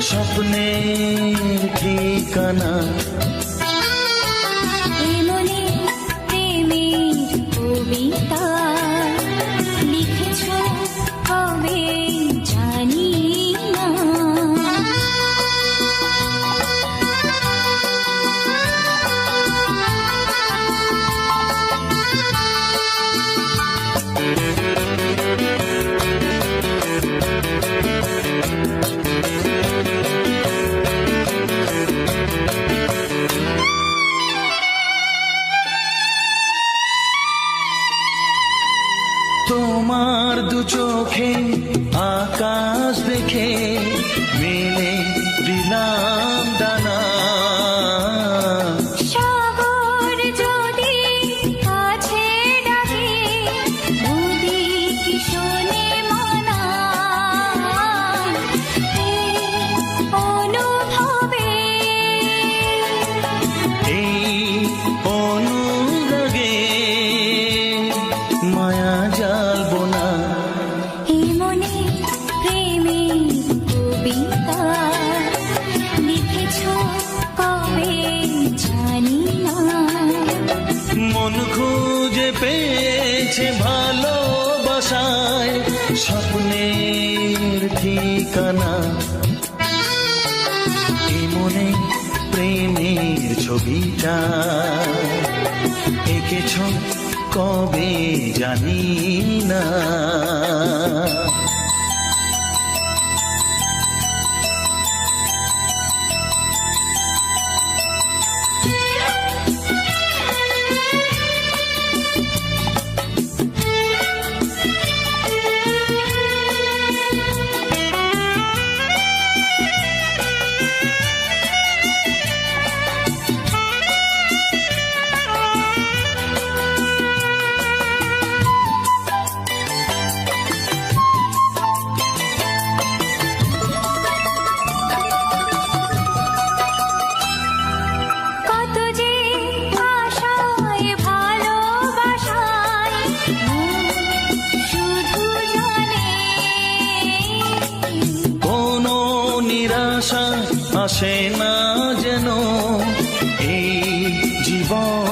স্বপ্নের ঠিকানা मैंने दिला ঠিকানা। মনে প্রেমের ছবিটা এঁকেছ কবে জানি না। আসে না যেন এই জীবন।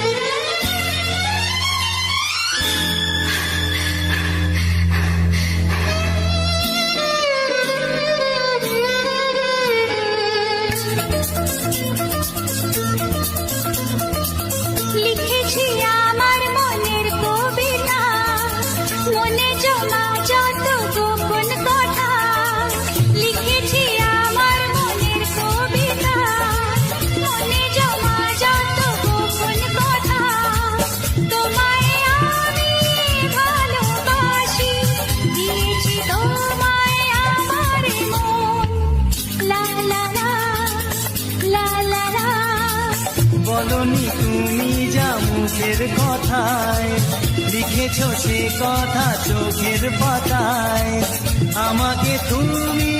মনের কথায়, লিখেছ সে কথা চোখের পাতায়। আমাকে তুমি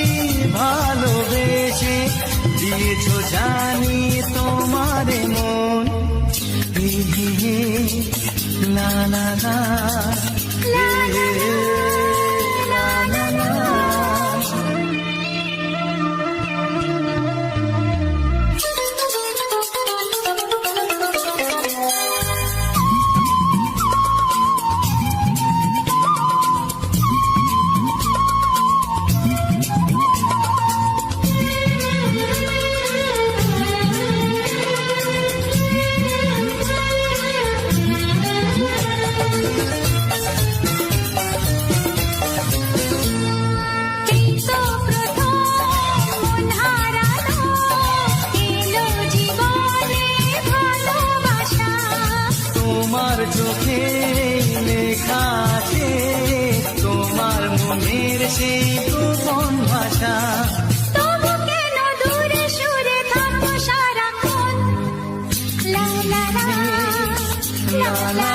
ভালোবেসে দিয়েছ জানি তোমার মন। লা না লা la, la.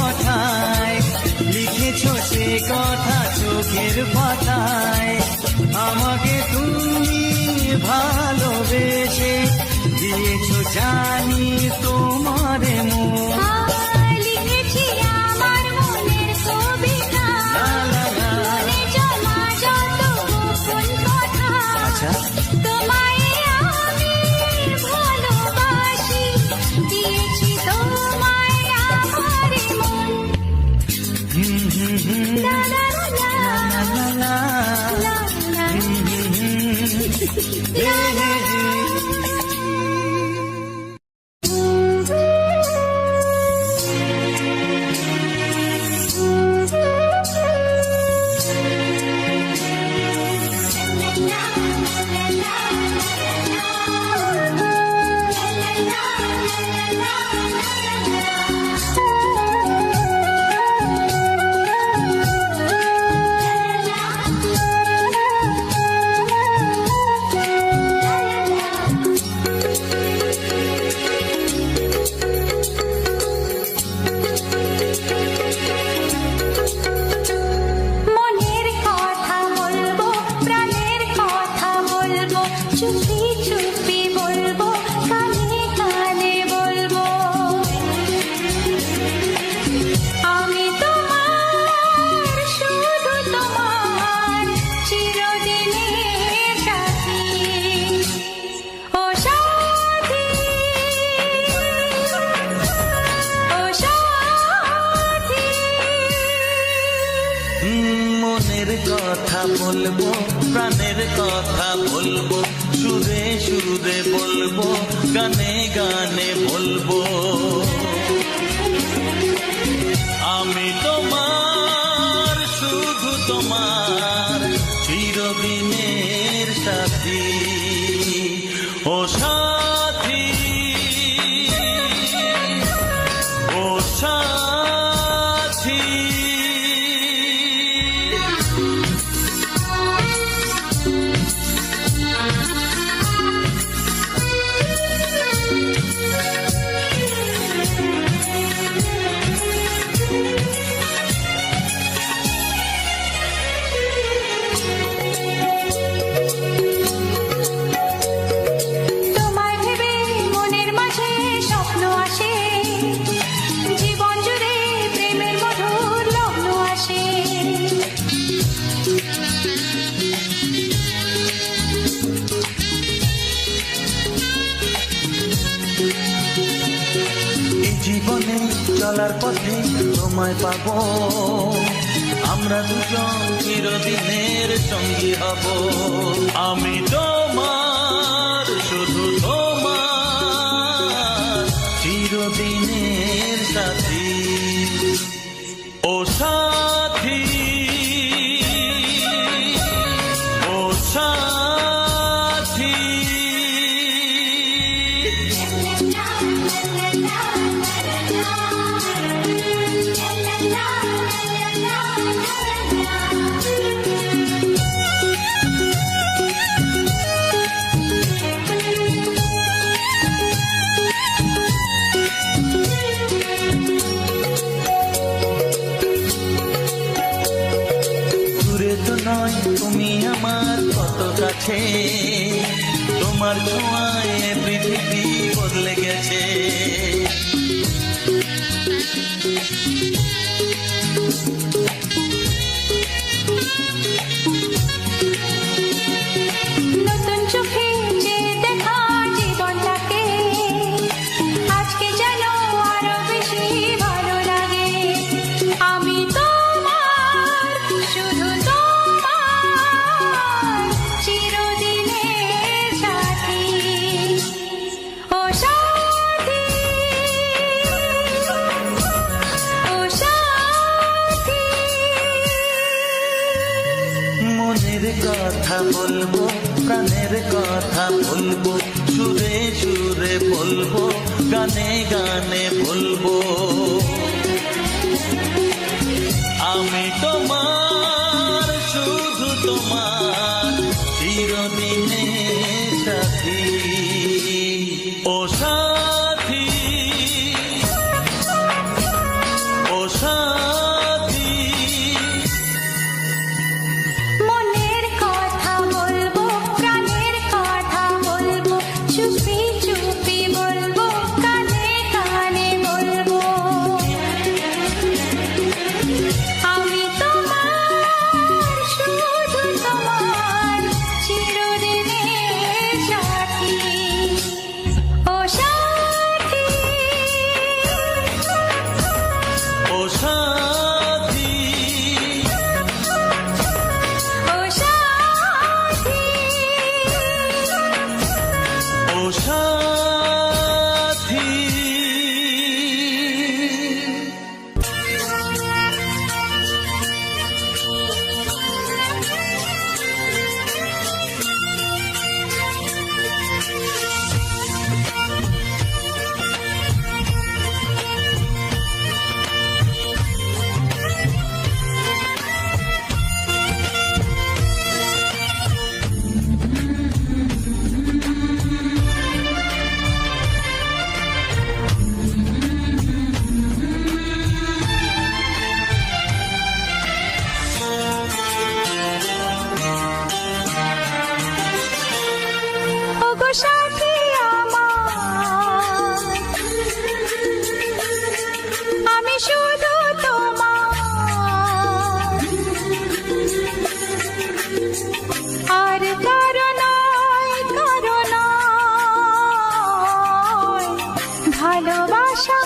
কথায়। লিখেছ সে কথা চোখের পাতায়। আমাকে তুমি ভালোবেসে দিয়েছ জানি তোমার মন। জীবনে চলার পথে তোমায় পাব। আমরা দুজন চিরদিনের সঙ্গী হব। আমি তোমার শুধু কাছে তোমার ছোঁয়ায় পৃথিবী বদলে গেছে। কথা বলব প্রাণের কথা বলব সুরে সুরে বলব গানে গানে বলব। আমি তো ভালোবাসা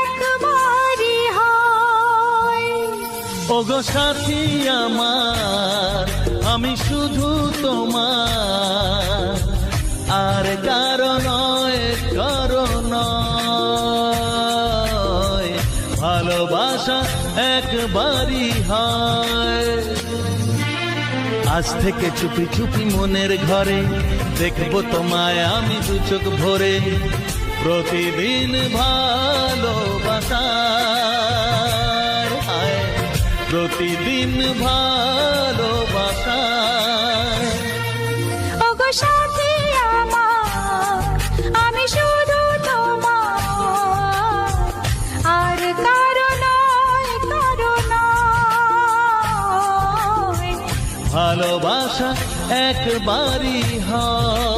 একবারই হয়। ওগো সাথী আমার, আমি শুধু তোমার। আর কারণ কারণ ভালোবাসা একবারই হয়। আজ থেকে চুপি চুপি মনের ঘরে দেখব তোমায় আমি দু চোখ ভরে। প্রতিদিন ভালোবাসার হায় প্রতিদিন ভালোবাসায় ওগো সাথী আমার আমি শুধু তোমার। আর কারও নয়। ভালোবাসা একবারই হয়।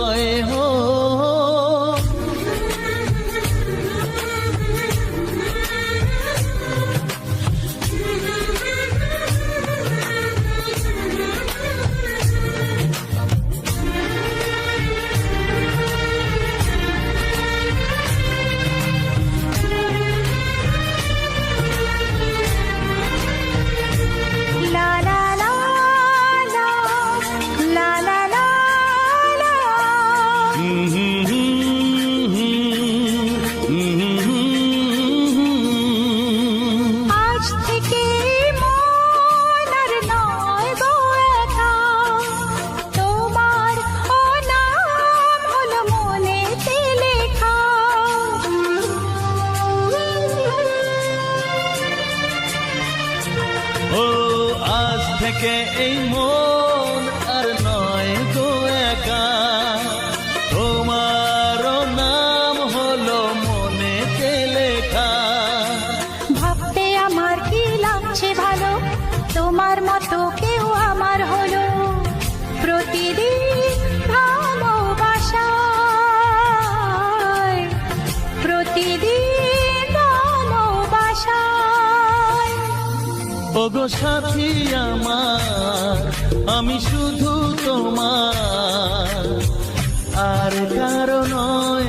ওগো সাথী আমার আমি শুধু তোমার। আর কারণ নয়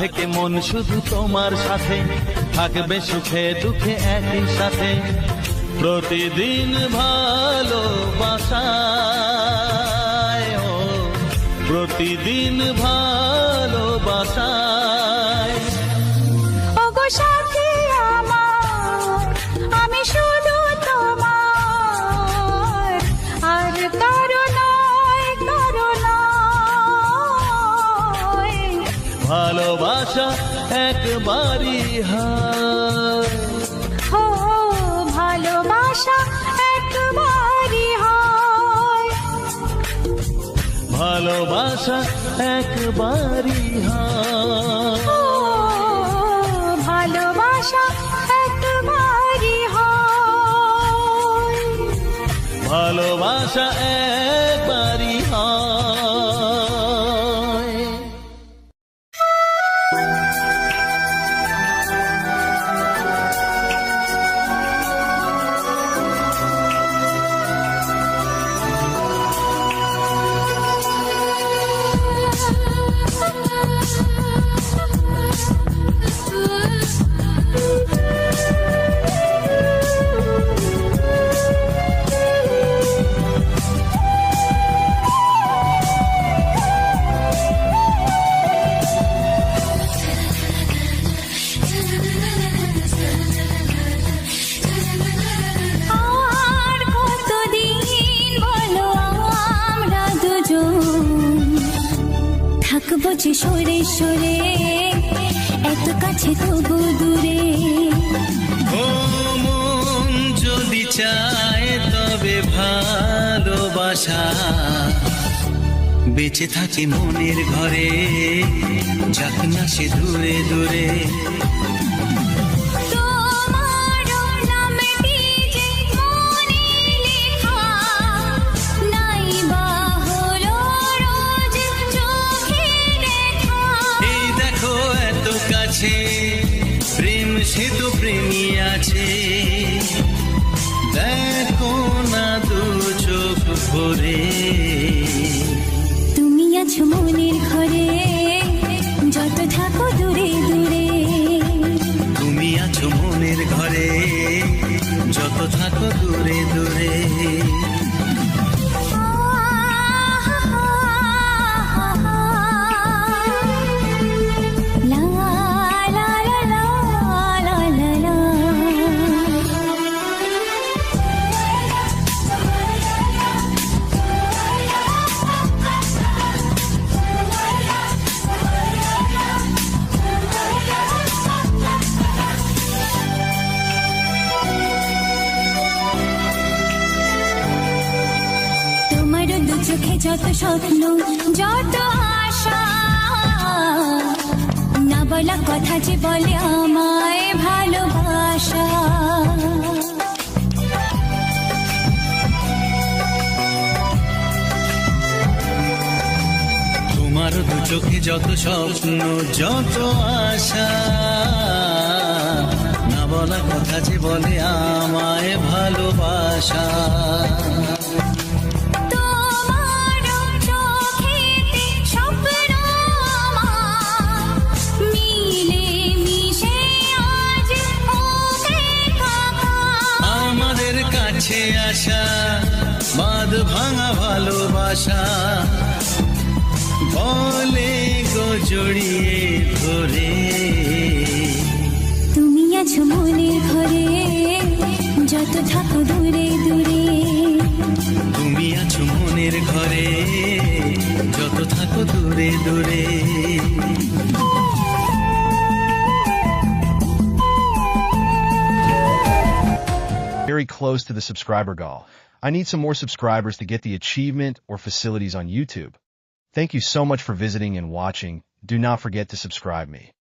থেকে মন শুধু তোমার সাথে। থাকবে সুখে দুঃখে একই সাথে। প্রতিদিন ভালোবাসায় প্রতিদিন ভালোবাসায় আশা একবারই ভালোবাসা একবারই ভালোবাসা এক বুঝি সরে সরে, এত কাছে তবু দূরে। মন যদি চায় তবে ভালোবাসা। বেঁচে থাকি মনের ঘরে, যাক না সে দূরে দূরে। তো প্রেমী আছে। দেখো না দু চোখ ভরে। তুমি আছো মনের ঘরে যত থাকো দূরে দূরে। তুমি আছো মনের ঘরে যত থাকো দূরে দূরে। যত স্বপ্ন, যত আশা, না বলা কথা যে বলে আমায় ভালোবাসা। তোমার দু চোখে যত স্বপ্ন, যত আশা, না বলা কথা যে বলে আমায় ভালোবাসা। কাছে আসা বাদ ভাঙা ভালোবাসা। বলে গো জড়িয়ে ধরে। তুমি আছো মনের ঘরে যত থাকো দূরে দূরে। তুমি আছো মনের ঘরে যত থাকো দূরে দূরে। Very close to the subscriber goal. I need some more subscribers to get the achievement or facilities on YouTube. Thank you so much for visiting and watching. Do not forget to subscribe me.